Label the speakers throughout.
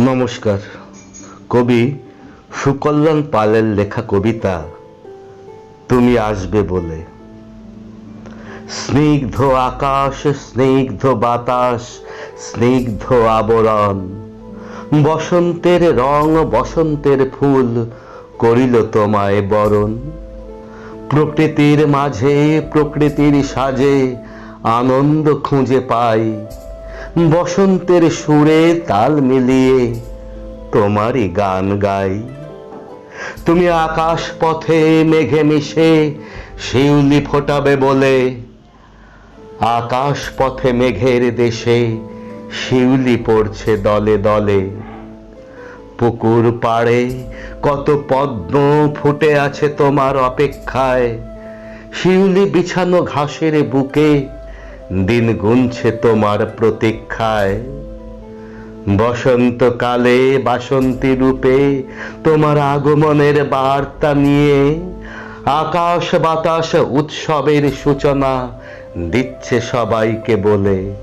Speaker 1: নমস্কার। কবি সুকল্যাণ পালের লেখা কবিতা তুমি আসবে বলে। স্নিগ্ধ আকাশ, স্নিগ্ধ বাতাস, স্নিগ্ধ আবরণ, বসন্তের রং, বসন্তের ফুল করিল তোমায় বরণ। প্রকৃতির মাঝে, প্রকৃতির সাজে আনন্দ খুঁজে পাই বসন্তের সুরে তাল মিলিয়ে তোমারই গান গাই। তুমি আকাশ পথে মেঘে মিশে শিউলি ফোটাবে বলে আকাশ পথে মেঘের দেশে শিউলি পড়ছে দলে দলে। পুকুর পাড়ে কত পদ্ম ফুটে আছে তোমার অপেক্ষায়, শিউলি বিছানো ঘাসের বুকে দিন গুনছে তোমার প্রতীক্ষায়। বসন্তকালে বাসন্তী রূপে তোমার আগমনের বার্তা নিয়ে আকাশ বাতাস উৎসবের সূচনা দিচ্ছে সবাইকে বলে।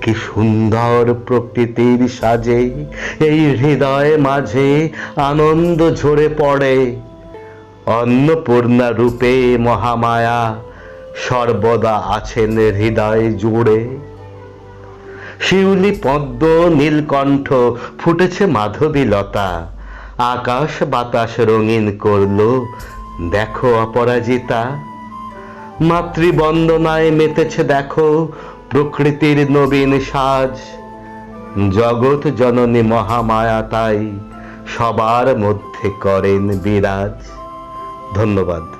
Speaker 1: কি সুন্দর প্রকৃতির সাজে, এই হৃদয় মাঝে আনন্দ ঝরে পড়ে। অন্নপূর্ণা রূপে মহামায়া সর্বদা আছেন হৃদয় জুড়ে। শিউলি পদ্ম, নীলকণ্ঠ, ফুটেছে মাধবীলতা। আকাশ বাতাস রঙিন করল, দেখো অপরাজিতা। মাতৃবন্দনায় মেতেছে দেখো প্রকৃতির নবীন সাজ। জগৎ জননী মহামায়া তাই সবার মধ্যে করেন বিরাজ। ধন্যবাদ।